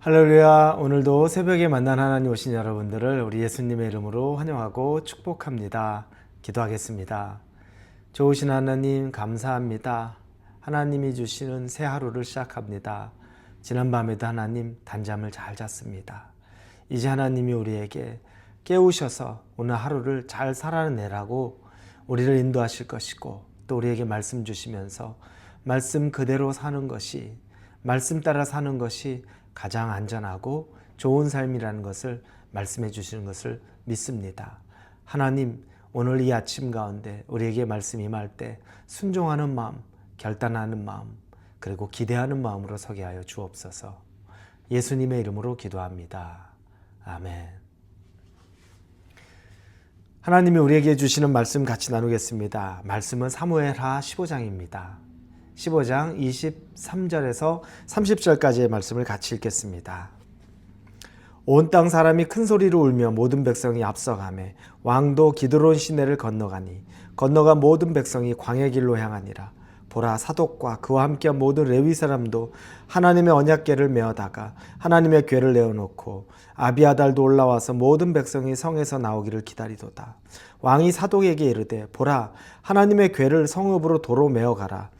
할렐루야. 오늘도 새벽에 만난 하나님 오신 여러분들을 우리 예수님의 이름으로 환영하고 축복합니다. 기도하겠습니다. 좋으신 하나님 감사합니다. 하나님이 주시는 새 하루를 시작합니다. 지난 밤에도 하나님 단잠을 잘 잤습니다. 이제 하나님이 우리에게 깨우셔서 오늘 하루를 잘 살아내라고 우리를 인도하실 것이고 또 우리에게 말씀 주시면서 말씀 그대로 사는 것이 말씀 따라 사는 것이 가장 안전하고 좋은 삶이라는 것을 말씀해 주시는 것을 믿습니다. 하나님, 오늘 이 아침 가운데 우리에게 말씀 임할 때 순종하는 마음, 결단하는 마음, 그리고 기대하는 마음으로 서게 하여 주옵소서. 예수님의 이름으로 기도합니다. 아멘. 하나님이 우리에게 주시는 말씀 같이 나누겠습니다. 말씀은 사무엘하 15장입니다. 15장 23절에서 30절까지의 말씀을 같이 읽겠습니다. 온 땅 사람이 큰 소리로 울며 모든 백성이 앞서가매 왕도 기드론 시내를 건너가니 건너가 모든 백성이 광야 길로 향하니라. 보라 사독과 그와 함께 모든 레위 사람도 하나님의 언약궤를 메어다가 하나님의 궤를 내어놓고 아비아달도 올라와서 모든 백성이 성에서 나오기를 기다리도다. 왕이 사독에게 이르되 보라 하나님의 궤를 성읍으로 도로 메어가라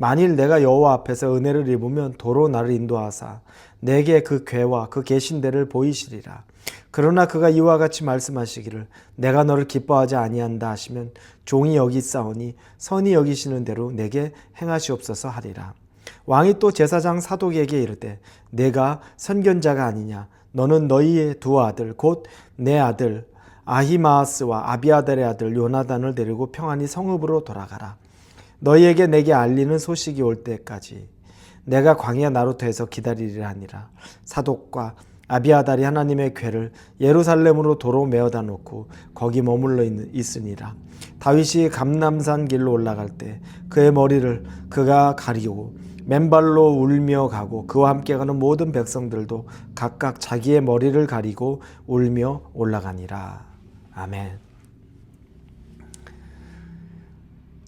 만일 내가 여호와 앞에서 은혜를 입으면 도로 나를 인도하사 내게 그 궤와 그 계신 데를 보이시리라. 그러나 그가 이와 같이 말씀하시기를 내가 너를 기뻐하지 아니한다 하시면 종이 여기 싸우니 선이 여기시는 대로 내게 행하시옵소서 하리라. 왕이 또 제사장 사독에게 이르되 내가 선견자가 아니냐 너는 너희의 두 아들 곧 내 아들 아히마아스와 아비아달의 아들 요나단을 데리고 평안히 성읍으로 돌아가라. 너희에게 내게 알리는 소식이 올 때까지 내가 광야 나루터에서 기다리리라 하니라. 사독과 아비아달이 하나님의 궤를 예루살렘으로 도로 메어다 놓고 거기 머물러 있- 있으니라. 다윗이 감남산 길로 올라갈 때 그의 머리를 그가 가리고 맨발로 울며 가고 그와 함께 가는 모든 백성들도 각각 자기의 머리를 가리고 울며 올라가니라. 아멘.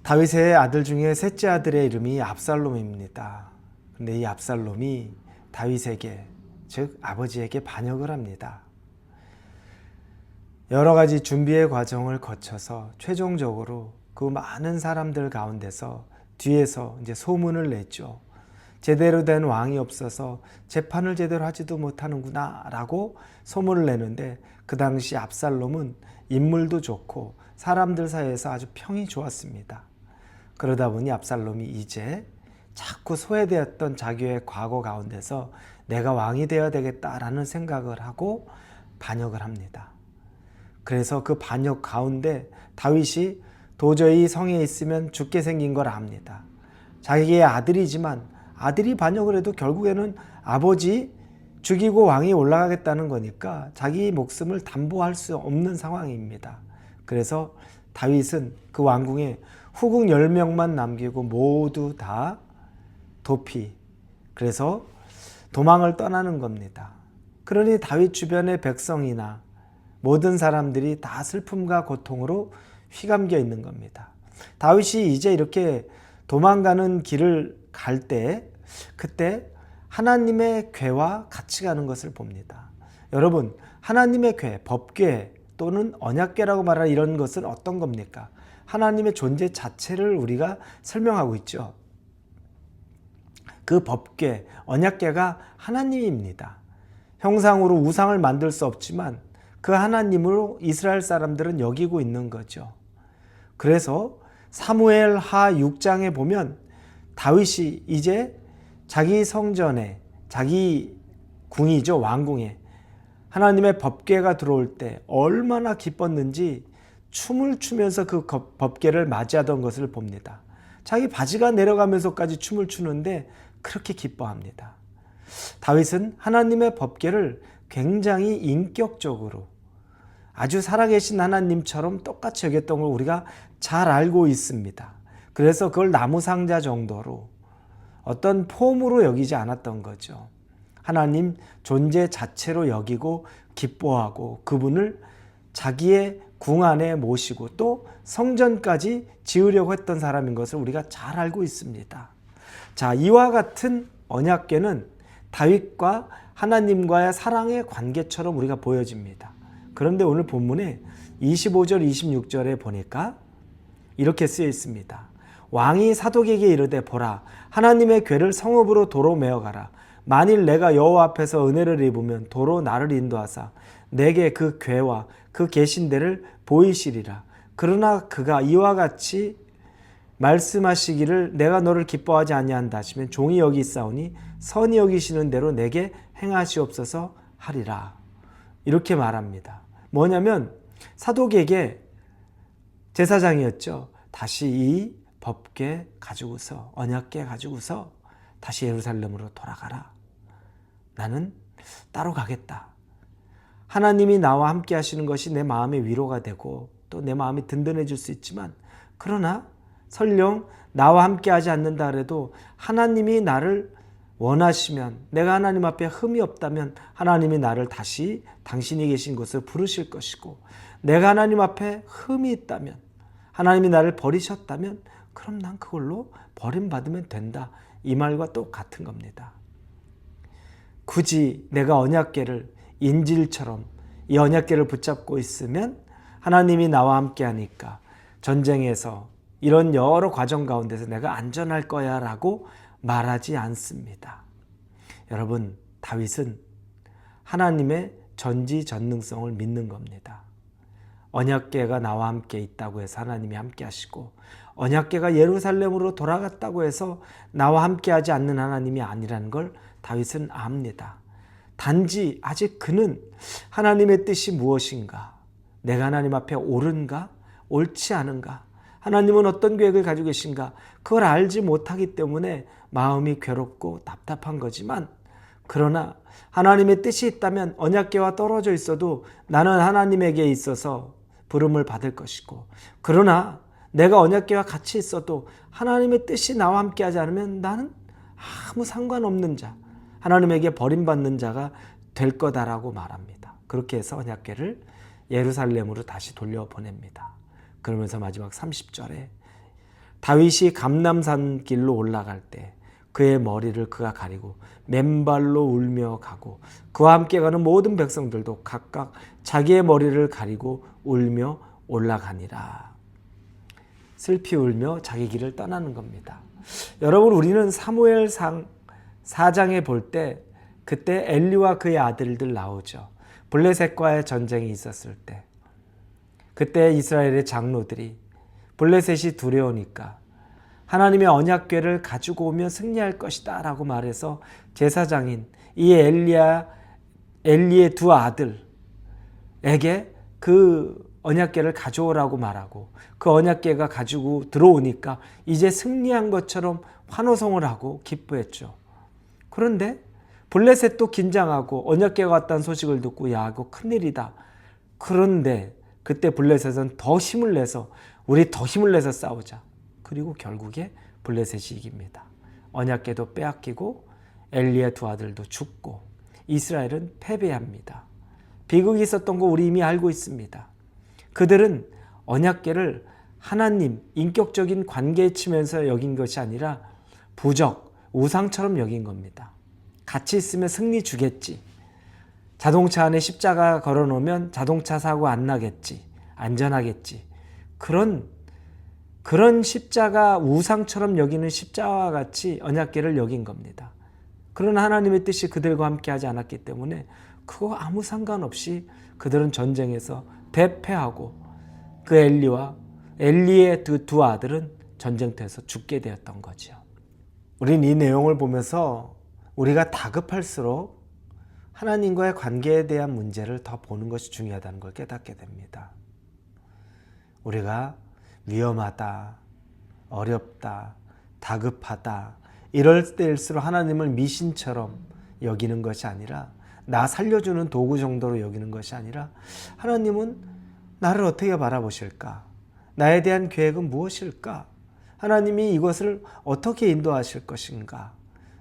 다윗의 아들 중에 셋째 아들의 이름이 압살롬입니다. 근데 이 압살롬이 다윗에게 즉 아버지에게 반역을 합니다. 여러 가지 준비의 과정을 거쳐서 최종적으로 그 많은 사람들 가운데서 뒤에서 이제 소문을 냈죠. 제대로 된 왕이 없어서 재판을 제대로 하지도 못하는구나 라고 소문을 내는데 그 당시 압살롬은 인물도 좋고 사람들 사이에서 아주 평이 좋았습니다. 그러다 보니 압살롬이 이제 자꾸 소외되었던 자기의 과거 가운데서 내가 왕이 되어야 되겠다라는 생각을 하고 반역을 합니다. 그래서 그 반역 가운데 다윗이 도저히 성에 있으면 죽게 생긴 걸 압니다. 자기의 아들이지만 아들이 반역을 해도 결국에는 아버지 죽이고 왕이 올라가겠다는 거니까 자기 목숨을 담보할 수 없는 상황입니다. 그래서 다윗은 그 왕궁에 후궁 10명만 남기고 모두 다 도피. 그래서 도망을 떠나는 겁니다. 그러니 다윗 주변의 백성이나 모든 사람들이 다 슬픔과 고통으로 휘감겨 있는 겁니다. 다윗이 이제 이렇게 도망가는 길을 갈 때 그때 하나님의 궤와 같이 가는 것을 봅니다. 여러분, 하나님의 궤, 법궤 또는 언약궤라고 말하는 이런 것은 어떤 겁니까? 하나님의 존재 자체를 우리가 설명하고 있죠. 그 법궤, 언약궤가 하나님입니다. 형상으로 우상을 만들 수 없지만 그 하나님으로 이스라엘 사람들은 여기고 있는 거죠. 그래서 사무엘 하 6장에 보면 다윗이 이제 자기 성전에 자기 궁이죠 왕궁에 하나님의 법궤가 들어올 때 얼마나 기뻤는지 춤을 추면서 그 법궤를 맞이하던 것을 봅니다. 자기 바지가 내려가면서까지 춤을 추는데 그렇게 기뻐합니다. 다윗은 하나님의 법궤를 굉장히 인격적으로 아주 살아계신 하나님처럼 똑같이 여겼던 걸 우리가 잘 알고 있습니다. 그래서 그걸 나무 상자 정도로 어떤 폼으로 여기지 않았던 거죠. 하나님 존재 자체로 여기고 기뻐하고 그분을 자기의 궁 안에 모시고 또 성전까지 지으려고 했던 사람인 것을 우리가 잘 알고 있습니다. 자, 이와 같은 언약궤는 다윗과 하나님과의 사랑의 관계처럼 우리가 보여집니다. 그런데 오늘 본문에 25절, 26절에 보니까 이렇게 쓰여 있습니다. 왕이 사독에게 이르되 보라 하나님의 괴를 성읍으로 도로 메어 가라 만일 내가 여호와 앞에서 은혜를 입으면 도로 나를 인도하사 내게 그 괴와 그 계신대를 보이시리라 그러나 그가 이와 같이 말씀하시기를 내가 너를 기뻐하지 아니한다 하시면 종이 여기 있사오니 선이 여기시는 대로 내게 행하시옵소서 하리라 이렇게 말합니다. 뭐냐면 사독에게 제사장이었죠. 다시 이 법궤 가지고서 언약궤 가지고서 다시 예루살렘으로 돌아가라. 나는 따로 가겠다. 하나님이 나와 함께 하시는 것이 내 마음의 위로가 되고 또 내 마음이 든든해질 수 있지만 그러나 설령 나와 함께 하지 않는다 그래도 하나님이 나를 원하시면 내가 하나님 앞에 흠이 없다면 하나님이 나를 다시 당신이 계신 곳을 부르실 것이고 내가 하나님 앞에 흠이 있다면 하나님이 나를 버리셨다면 그럼 난 그걸로 버림받으면 된다. 이 말과 똑같은 겁니다. 굳이 내가 언약계를 인질처럼 이 언약계를 붙잡고 있으면 하나님이 나와 함께 하니까 전쟁에서 이런 여러 과정 가운데서 내가 안전할 거야 라고 말하지 않습니다. 여러분, 다윗은 하나님의 전지전능성을 믿는 겁니다. 언약계가 나와 함께 있다고 해서 하나님이 함께 하시고 언약계가 예루살렘으로 돌아갔다고 해서 나와 함께 하지 않는 하나님이 아니라는 걸 다윗은 압니다. 단지 아직 그는 하나님의 뜻이 무엇인가? 내가 하나님 앞에 옳은가? 옳지 않은가? 하나님은 어떤 계획을 가지고 계신가? 그걸 알지 못하기 때문에 마음이 괴롭고 답답한 거지만 그러나 하나님의 뜻이 있다면 언약계와 떨어져 있어도 나는 하나님에게 있어서 부름을 받을 것이고 그러나 내가 언약계와 같이 있어도 하나님의 뜻이 나와 함께 하지 않으면 나는 아무 상관없는 자 하나님에게 버림받는 자가 될 거다라고 말합니다. 그렇게 해서 언약계를 예루살렘으로 다시 돌려보냅니다. 그러면서 마지막 30절에 다윗이 감남산 길로 올라갈 때 그의 머리를 그가 가리고 맨발로 울며 가고 그와 함께 가는 모든 백성들도 각각 자기의 머리를 가리고 울며 올라가니라. 슬피 울며 자기 길을 떠나는 겁니다. 여러분 우리는 사무엘상 4장에 볼 때 그때 엘리와 그의 아들들 나오죠. 블레셋과의 전쟁이 있었을 때 그때 이스라엘의 장로들이 블레셋이 두려우니까 하나님의 언약궤를 가지고 오면 승리할 것이다 라고 말해서 제사장인 이 엘리야 엘리의 두 아들에게 그 언약궤를 가져오라고 말하고 그 언약궤가 가지고 들어오니까 이제 승리한 것처럼 환호성을 하고 기뻐했죠. 그런데 블레셋도 긴장하고 언약궤가 왔다는 소식을 듣고 야 이거 큰일이다. 그런데 그때 블레셋은 더 힘을 내서 우리 더 힘을 내서 싸우자. 그리고 결국에 블레셋이 이깁니다. 언약궤도 빼앗기고 엘리의 두 아들도 죽고 이스라엘은 패배합니다. 비극이 있었던 거 우리 이미 알고 있습니다. 그들은 언약궤를 하나님 인격적인 관계에 치면서 여긴 것이 아니라 부적 우상처럼 여긴 겁니다. 같이 있으면 승리 주겠지. 자동차 안에 십자가 걸어 놓으면 자동차 사고 안 나겠지. 안전하겠지. 그런 그런 십자가 우상처럼 여기는 십자와 같이 언약계를 여긴 겁니다. 그러나 하나님의 뜻이 그들과 함께 하지 않았기 때문에 그거 아무 상관없이 그들은 전쟁에서 대패하고 그 엘리와 엘리의 그 두 아들은 전쟁터에서 죽게 되었던 거죠. 우린 이 내용을 보면서 우리가 다급할수록 하나님과의 관계에 대한 문제를 더 보는 것이 중요하다는 걸 깨닫게 됩니다. 우리가 위험하다, 어렵다, 다급하다, 이럴 때일수록 하나님을 미신처럼 여기는 것이 아니라 나 살려주는 도구 정도로 여기는 것이 아니라 하나님은 나를 어떻게 바라보실까? 나에 대한 계획은 무엇일까? 하나님이 이것을 어떻게 인도하실 것인가?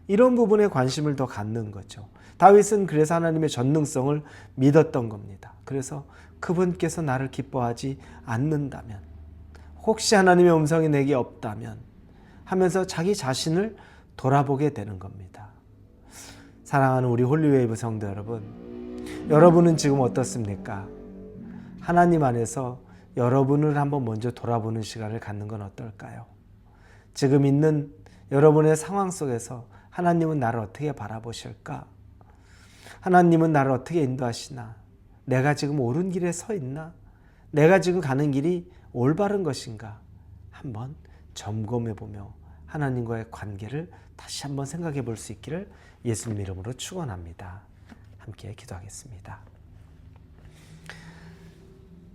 이런 부분에 관심을 더 갖는 거죠. 다윗은 그래서 하나님의 전능성을 믿었던 겁니다. 그래서 그분께서 나를 기뻐하지 않는다면 혹시 하나님의 음성이 내게 없다면 하면서 자기 자신을 돌아보게 되는 겁니다. 사랑하는 우리 홀리웨이브 성도 여러분, 여러분은 지금 어떻습니까? 하나님 안에서 여러분을 한번 먼저 돌아보는 시간을 갖는 건 어떨까요? 지금 있는 여러분의 상황 속에서 하나님은 나를 어떻게 바라보실까? 하나님은 나를 어떻게 인도하시나? 내가 지금 옳은 길에 서 있나? 내가 지금 가는 길이 올바른 것인가? 한번 점검해 보며 하나님과의 관계를 다시 한번 생각해 볼 수 있기를 예수님 이름으로 축원합니다. 함께 기도하겠습니다.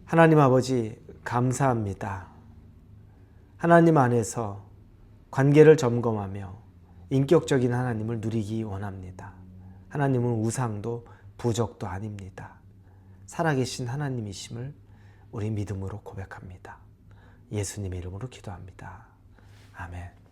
하나님 아버지 감사합니다. 하나님 안에서 관계를 점검하며 인격적인 하나님을 누리기 원합니다. 하나님은 우상도 부적도 아닙니다. 살아계신 하나님이심을 우리 믿음으로 고백합니다. 예수님의 이름으로 기도합니다. 아멘.